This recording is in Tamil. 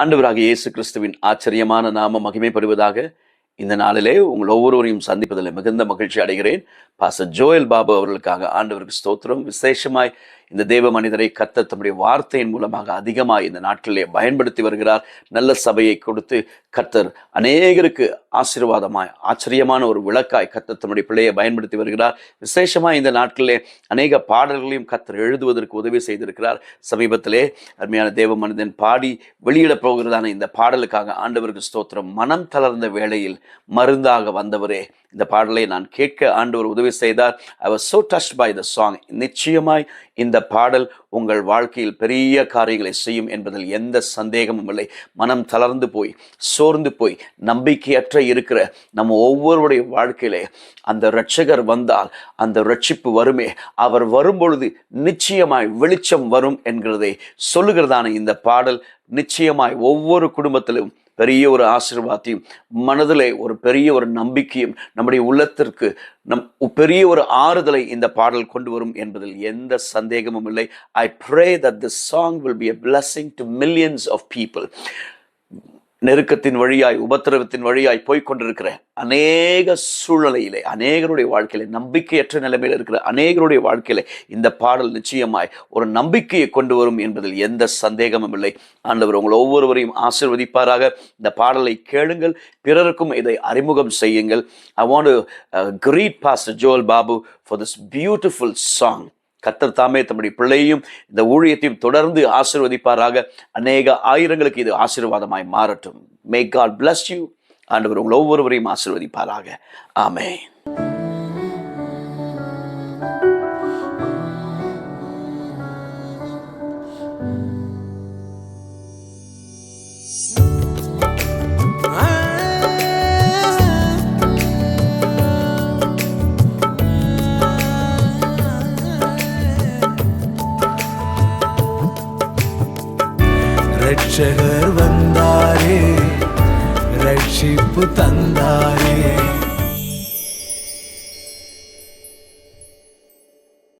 அன்றுவராக இயேசு கிறிஸ்துவின் ஆச்சரியமான நாம மகிமைப்படுவதாக இந்த நாளிலே உங்கள் ஒவ்வொருவரையும் சந்திப்பதில் மிகுந்த மகிழ்ச்சி அடைகிறேன். பாச ஜோயல் பாபு அவர்களுக்காக ஆண்டவருக்கு ஸ்தோத்திரம். விசேஷமாய் இந்த தேவ மனிதரை கத்த தம்முடைய வார்த்தையின் மூலமாக அதிகமாக இந்த நாட்களிலே பயன்படுத்தி வருகிறார். நல்ல சபையை கொடுத்து கத்தர் அநேகருக்கு ஆசீர்வாதமாய் ஆச்சரியமான ஒரு விளக்காய் கத்தர் தன்னுடைய பிள்ளையை பயன்படுத்தி வருகிறார். விசேஷமாக இந்த நாட்களிலே அநேக பாடல்களையும் கத்தர் எழுதுவதற்கு உதவி செய்திருக்கிறார். சமீபத்திலே அருமையான தேவ மனிதன் பாடி வெளியிடப் போகிறதான இந்த பாடலுக்காக ஆண்டவருக்கு ஸ்தோத்திரம். மனம் தளர்ந்த வேளையில் மருந்தாக வந்தவரே இந்த பாடலை நான் கேட்க ஆண்டவர் உதவி செய்தார். I was so touch by the song நிச்சயமாய் இந்த பாடல் உங்கள் வாழ்க்கையில் பெரிய காரியங்களை செய்யும் என்பதில் எந்த சந்தேகமும் இல்லை. மனம் தளர்ந்து போய் சோர்ந்து போய் நம்பிக்கையற்ற இருக்கிற நம்ம ஒவ்வொருவருடைய வாழ்க்கையிலே அந்த இரட்சகர் வந்தால் அந்த ரட்சிப்பு வருமே. அவர் வரும்பொழுது நிச்சயமாய் வெளிச்சம் வரும் என்கிறதை சொல்லுகிறதான இந்த பாடல் நிச்சயமாய் ஒவ்வொரு குடும்பத்திலும் பெரிய ஒரு ஆசீர்வாதியும் மனதிலே ஒரு பெரிய ஒரு நம்பிக்கையும் நம்முடைய உள்ளத்திற்கு நம் பெரிய ஒரு ஆறுதலை இந்த பாடல் கொண்டு வரும் என்பதில் எந்த சந்தேகமும் இல்லை. I pray that the song will be a blessing to millions of people நெருக்கத்தின் வழியாய் உபத்திரவத்தின் வழியாய் போய்கொண்டிருக்கிற அநேக சூழ்நிலையிலே அநேகருடைய வாழ்க்கையில நம்பிக்கையற்ற நிலைமையில் இருக்கிற அநேகருடைய வாழ்க்கையில இந்த பாடல் நிச்சயமாய் ஒரு நம்பிக்கையை கொண்டு வரும் என்பதில் எந்த சந்தேகமும் இல்லை. ஆண்டவர் உங்கள் ஒவ்வொருவரையும் ஆசிர்வதிப்பாராக. இந்த பாடலை கேளுங்கள் பிறருக்கும் இதை அறிமுகம் செய்யுங்கள். I want greet pastor Joel Babu for this beautiful song கத்தர் தாமே தம்முடைய பிள்ளையும் இந்த ஊழியத்தையும் தொடர்ந்து ஆசீர்வதிப்பாராக. அநேக ஆயிரங்களுக்கு இது ஆசீர்வாதமாய் மாறட்டும். மே காட் பிளஸ் யூ ஆண்டவர் உங்கள் ஒவ்வொருவரையும் ஆசீர்வதிப்பாராக. ஆமென் ரட்சகர் வந்தாரே ரட்சிப்பு தந்தாரே.